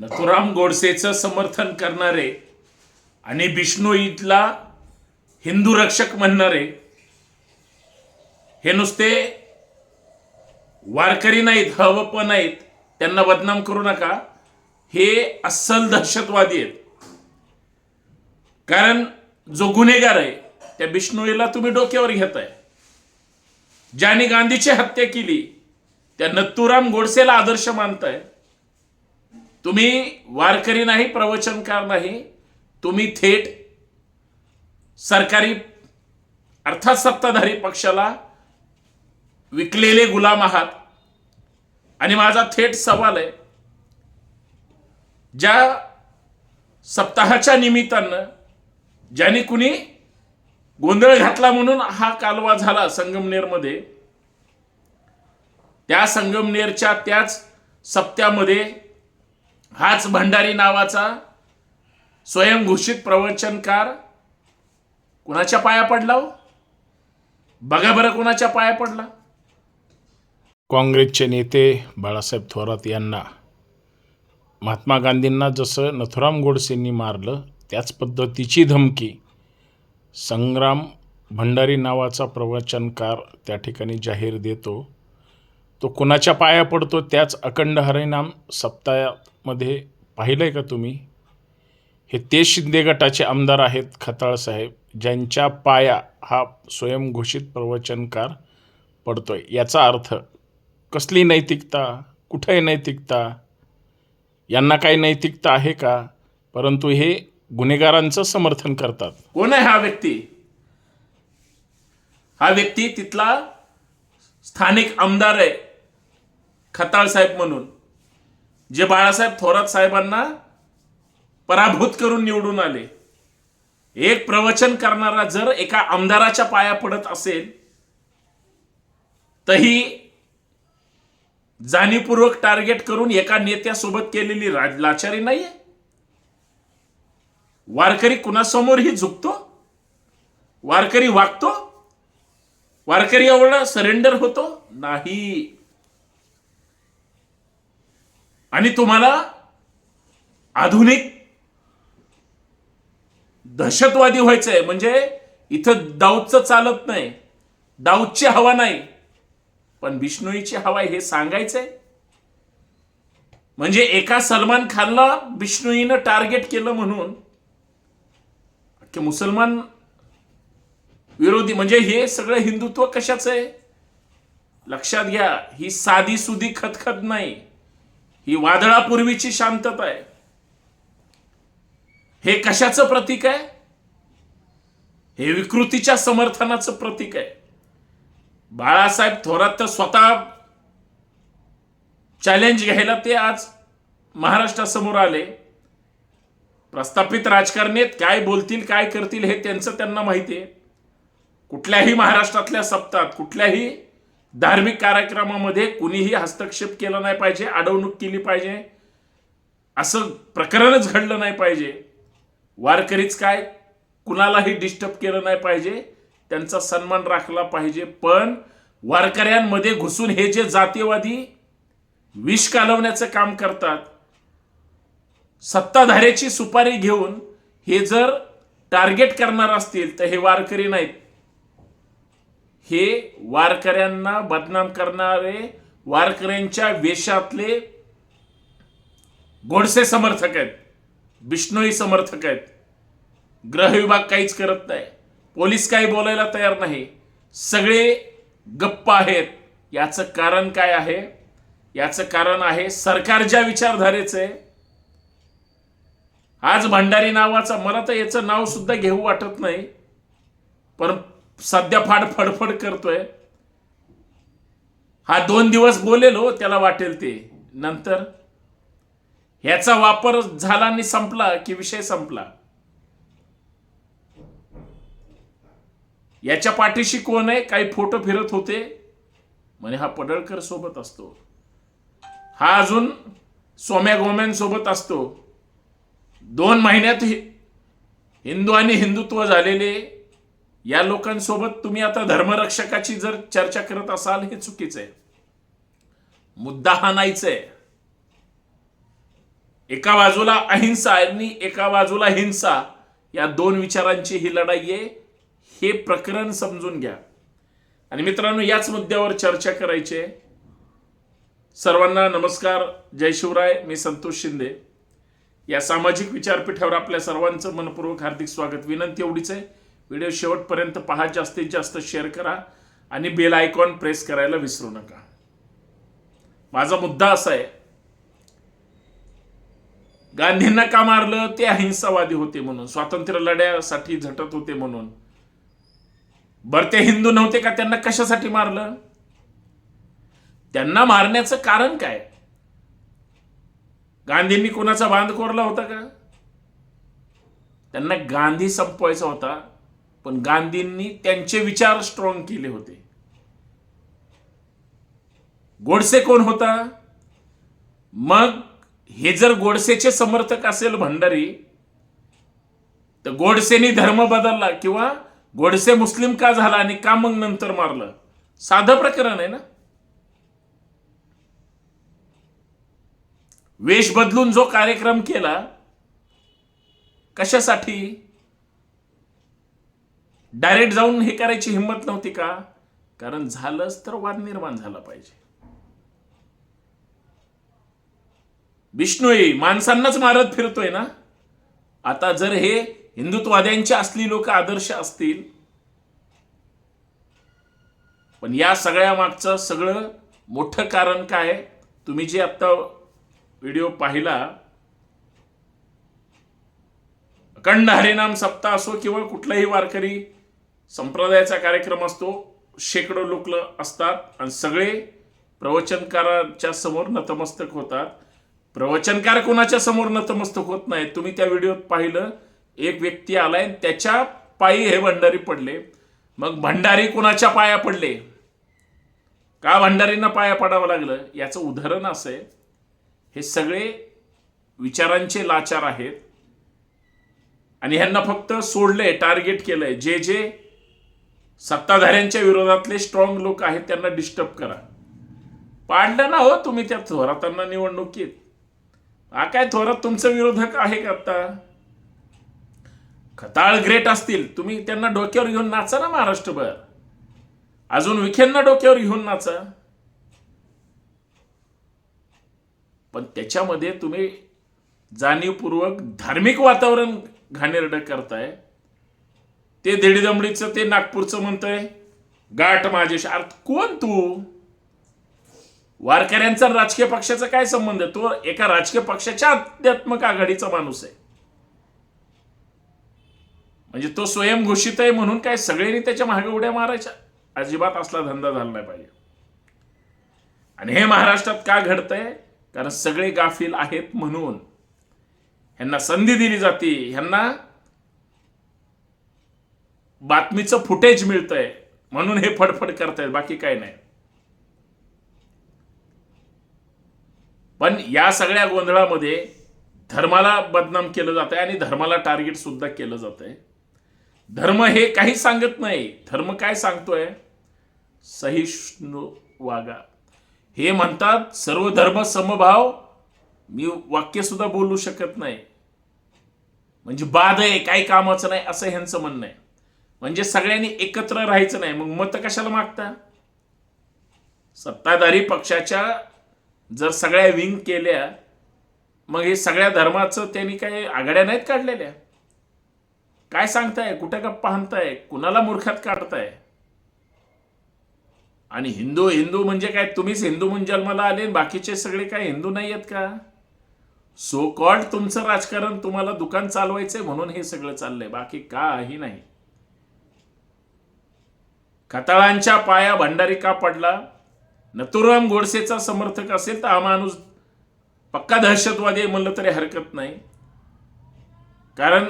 नथुराम गोडसेचं समर्थन करणारे आणि बिष्णोईतला हिंदू रक्षक म्हणणारे हे नुसते वारकरी नाहीत हवप नाहीत त्यांना बदनाम करू नका. हे अस्सल दहशतवादी आहेत. कारण जो गुन्हेगार आहे त्या बिष्णोईला तुम्ही डोक्यावर घेताय. ज्याने गांधीची हत्या केली त्या नत्तुराम गोडसेला आदर्श मानताय. तुम्ही वारकरी नाही प्रवचनकार नाही तुम्ही थेट सरकारी अर्थात सत्ताधारी पक्षाला विकलेले गुलाम आहात. आणि माझा थेट सवाल आहे ज्या सप्ताहाच्या निमित्तानं ज्याने कुणी गोंधळ घातला म्हणून हा कालवा झाला संगमनेरमध्ये त्या संगमनेरच्या त्याच सप्त्यामध्ये हाच भंडारी नावाचा स्वयंघोषित प्रवचनकार कुणाच्या पाया पडला हो? बघा बरं कुणाच्या पाया पडला. काँग्रेसचे नेते बाळासाहेब थोरात यांना महात्मा गांधींना जसं नथुराम गोडसेंनी मारलं त्याच पद्धतीची धमकी संग्राम भंडारी नावाचा प्रवचनकार त्या ठिकाणी जाहीर देतो. तो कुणाच्या पाया पडतो त्याच अखंड हरिनाम सप्ताहामध्ये पाहिलं आहे का तुम्ही? हे ते शिंदे गटाचे आमदार आहेत खताळ साहेब ज्यांच्या पाया हा स्वयंघोषित प्रवचनकार पडतोय. याचा अर्थ कसली नैतिकता? कुठे आहे नैतिकता? यांना काही नैतिकता आहे का? परंतु हे गुन्हेगारांचं समर्थन करतात. कोण आहे हा व्यक्ती? हा व्यक्ती तिथला स्थानिक आमदार आहे. खताळ साहेब म्हणून जे बाळासाहेब थोरात साहेबांना पराभूत करून निवडून आले. एक प्रवचन करणारा जर एका आमदाराच्या पाया पडत असेल तही जाणीवपूर्वक टार्गेट करून एका नेत्यासोबत केलेली राज लाचारी नाहीये. वारकरी कुणासमोरही झुकतो? वारकरी वागतो? वारकरी एवढा सरेंडर होतो? नाही. आणि तुम्हाला आधुनिक दहशतवादी व्हायचंय. म्हणजे इथं दाऊदचं चालत नाही. दाऊदची हवा नाही. पण बिष्णोईची हवा आहे हे सांगायचंय. म्हणजे एका सलमान खानला बिष्णोईनं टार्गेट केलं म्हणून की मुसलमान विरोधी म्हणजे हे सगळं हिंदुत्व कशाचं आहे? लक्षात घ्या ही साधी सुधी खतखत नाही. ही वादळापूर्वीची शांतता आहे. हे कशाचं प्रतीक आहे? हे विकृतीच्या समर्थनाचं प्रतीक आहे. बाळासाहेब थोरात तर स्वतः चॅलेंज घ्यायला ते आज महाराष्ट्रासमोर आले. प्रस्थापित राजकारणीत काय बोलतील काय करतील हे त्यांचं त्यांना माहिती आहे. कुठल्याही महाराष्ट्रातल्या सप्तात कुठल्याही धार्मिक कार्यक्रमामध्ये कुणीही हस्तक्षेप केला नाही पाहिजे अडवणूक केली पाहिजे. असं प्रकरणच घडलं नाही पाहिजे. वारकरीच काय? कुणालाही डिस्टर्ब केलं नाही पाहिजे. त्यांचा सन्मान राखला पाहिजे. पण वारकऱ्यांमध्ये घुसून हे जे जातीयवादी विष कालवण्याचं काम करतात सत्ताधाऱ्याची सुपारी घेऊन हे जर टार्गेट करणार असतील तर हे वारकरी नाहीत. हे वारकऱ्यांना बदनाम करणारे वारकऱ्यांच्या वेशातले गोडसे समर्थक आहेत बिष्णोई समर्थक आहेत. गृह विभाग काहीच करत नाही. पोलीस काही बोलायला तयार नाही. सगळे गप्प आहेत. याचं कारण काय आहे? याचं कारण आहे सरकार ज्या विचारधारेचं आहे आज भंडारी नावाचा मला तर याचं नाव सुद्धा घेऊ वाटत नाही. पण सध्या फाड फडफड करतोय. हा दोन दिवस बोलेल हो त्याला वाटेल ते. नंतर ह्याचा वापर झाला आणि संपला की विषय संपला. याच्या पाठीशी कोण आहे? काही फोटो फिरत होते. म्हणे हा पडळकर सोबत असतो. हा अजून सोम्या गोम्यांसोबत असतो. दोन महिन्यात हिंदू आणि हिंदुत्व झालेले या लोकांसोबत तुम्ही आता धर्मरक्षकाची जर चर्चा करत असाल हे चुकीचं आहे. मुद्दा हा नाहीच आहे. एका बाजूला अहिंसा आणि एका बाजूला हिंसा. या दोन विचारांची ही लढाई आहे. हे प्रकरण समजून घ्या. आणि मित्रांनो याच मुद्द्यावर चर्चा करायची आहे. सर्वांना नमस्कार. जय शिवराय. मी संतोष शिंदे. या सामाजिक विचारपीठावर आपल्या सर्वांचं मनपूर्वक हार्दिक स्वागत. विनंती एवढीच आहे. व्हिडिओ शेवटपर्यंत पहा जास्तीत जास्त शेअर करा आणि बेल आयकॉन प्रेस करायला विसरू नका. माझा मुद्दा असा आहे गांधींना का मारलं? ते अहिंसावादी होते म्हणून स्वातंत्र्य लढ्यासाठी झटत होते म्हणून. बरं ते हिंदू नव्हते का? त्यांना कशासाठी मारलं? त्यांना मारण्याचं कारण काय? गांधींनी कोणाचा बांध कोरला होता का? त्यांना गांधी संपवायचा होता. पण गांधींनी त्यांचे विचार स्ट्रॉंग केले होते. गोडसे कोण होता? मग हे जर गोडसेचे समर्थक असेल भंडारी तर गोडसेनी धर्म बदलला किंवा गोडसे मुस्लिम का झाला आणि का मग नंतर मारलं? साधं प्रकरण आहे ना? वेश बदलून जो कार्यक्रम केला कशासाठी? डायरेक्ट जाऊन हे करायची हिंमत नव्हती का? कारण झालंच तर वाद निर्माण झाला पाहिजे. विष्णूई माणसांनाच मारत फिरतोय ना? आता जर हे हिंदुत्ववाद्यांचे असली लोक आदर्श असतील पण या सगळ्या मागचं सगळं मोठं कारण काय तुम्ही जे आता व्हिडिओ पाहिला अखंड हरिनाम सप्ताह असो किंवा कुठलाही वारकरी संप्रदायाचा कार्यक्रम असतो शेकडो लोक असतात आणि सगळे प्रवचनकाराच्या समोर नतमस्तक होतात. प्रवचनकार कोणाच्या समोर नतमस्तक होत नाही? तुम्ही त्या व्हिडिओत पाहिलं एक व्यक्ती आलाय आणि त्याच्या पायी हे भंडारी पडले. मग भंडारी कोणाच्या पाया पडले? का भंडारींना पाया पडावं लागलं? याचं उदाहरण असं आहे. हे सगळे विचारांचे लाचार आहेत. आणि ह्यांना फक्त सोडलंय टार्गेट केलंय. जे जे सत्ताधाऱ्यांच्या विरोधातले स्ट्रॉंग लोक आहेत त्यांना डिस्टर्ब करा. पाडलं ना हो तुम्ही त्या थोरातांना निवडणुकीत. हा काय थोरात तुमचं विरोधक आहे का आता? खताळ ग्रेट असतील. तुम्ही त्यांना डोक्यावर घेऊन नाचा ना महाराष्ट्रभर. अजून विखेंना डोक्यावर घेऊन नाचा. पण त्याच्यामध्ये तुम्ही जाणीवपूर्वक धार्मिक वातावरण घाणेरडं करताय. ते देडीदमडीचं ते नागपूरचं म्हणतंय. गाठ माझे अर्थ कोण तू? वारकऱ्यांचा राजकीय पक्षाचा काय संबंध? आहे तो एका राजकीय पक्षाच्या अध्यात्मक आघाडीचा माणूस आहे. म्हणजे तो स्वयंघोषित आहे म्हणून काय सगळ्यांनी त्याच्यामागे उड्या मारायच्या? अजिबात असला धंदा झाला नाही पाहिजे. आणि हे महाराष्ट्रात का घडतंय? कारण सगळे गाफील आहेत म्हणून. ह्यांना संधी दिली जाते. ह्यांना बातमीचं फुटेज मिळतंय. म्हणून हे फडफड करतायत बाकी काय नाही. पण या सगळ्या गोंधळामध्ये धर्माला बदनाम केलं जात आहे आणि धर्माला टार्गेट सुद्धा केलं जात आहे धर्म हे काही सांगत नाही. धर्म काय सांगतोय? सहिष्णू वागा हे म्हणतात सर्व धर्म समभाव मी वाक्य सुद्धा बोलू शकत नाही. म्हणजे बाद आहे काही कामाचं नाही असं ह्यांचं म्हणणं आहे. म्हणजे सगळ्यांनी एकत्र राहायचं नाही. मग मत कशाला मागता? सत्ताधारी पक्षाच्या जर सगळ्या विंग केल्या मग हे सगळ्या धर्माचं त्यांनी काही आघाड्या नाहीत काढलेल्या? काय सांगताय? कुठे का पाहताय कुणाला मूर्खात काढताय? आणि हिंदू हिंदू म्हणजे काय? तुम्हीच हिंदू म्हणून जन्माला आले बाकीचे सगळे काय हिंदू नाही आहेत का? सो कॉल्ड तुमचं राजकारण तुम्हाला दुकान चालवायचंय म्हणून हे सगळं चाललंय. बाकी काही नाही. खताळांच्या पाया भंडारी का पडला. नथुराम गोडसेचा समर्थक असेल तर हा माणूस पक्का दहशतवादी आहे म्हणलं तरी हरकत नाही. कारण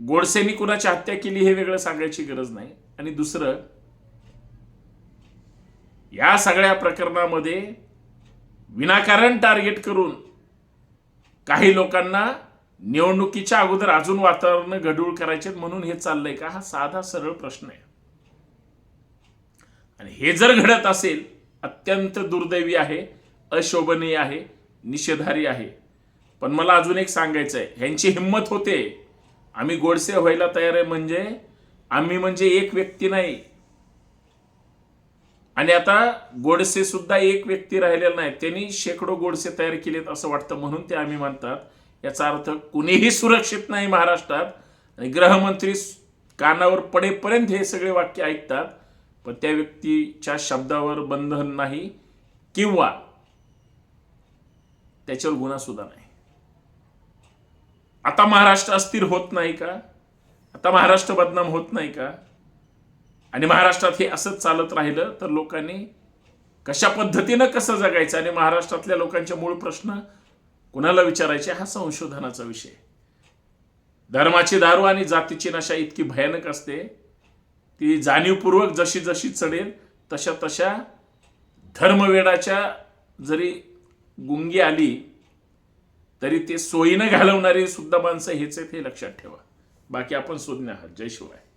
गोडसेनी कुणाची हत्या केली हे वेगळं सांगायची गरज नाही. आणि दुसरं या सगळ्या प्रकरणामध्ये विनाकारण टार्गेट करून काही लोकांना निवडणुकीच्या अगोदर अजून वातावरण गढूळ करायचे म्हणून हे चाललंय का? हा साधा सरळ प्रश्न आहे. आणि हे जर घडत असेल अत्यंत दुर्दैवी आहे अशोभनीय आहे निषेधारी आहे. पण मला अजून एक सांगायचं आहे ह्यांची हिंमत होते. आम्ही गोडसे व्हायला तयार आहे म्हणजे आम्ही म्हणजे एक व्यक्ती नाही. आणि आता गोडसे सुद्धा एक व्यक्ती राहिलेला नाही. त्यांनी शेकडो गोडसे तयार केलेत असं वाटतं म्हणून ते आम्ही मानतात. याचा अर्थ कुणीही सुरक्षित नाही महाराष्ट्रात. आणि गृहमंत्री कानावर पडेपर्यंत हे सगळे वाक्य ऐकतात. पण त्या व्यक्तीच्या शब्दावर बंधन नाही किंवा त्याच्यावर गुन्हा सुद्धा नाही. आता महाराष्ट्र अस्थिर होत नाही का? आता महाराष्ट्र बदनाम होत नाही का? आणि महाराष्ट्रात हे असंच चालत राहिलं तर लोकांनी कशा पद्धतीनं कसं जगायचं आणि महाराष्ट्रातल्या लोकांचे मूळ प्रश्न कुणाला विचारायचे हा संशोधनाचा विषय धर्माची दारू आणि जातीची नशा इतकी भयानक असते ती जाणीवपूर्वक जशी जशी चढेल तशा तशा धर्मवेडाच्या जरी गुंगी आली तरी ते सोयीनं घालवणारी सुद्धा माणसं हेच आहेत हे लक्षात ठेवा. बाकी आपण सुज्ञ आहात जय शिवाय.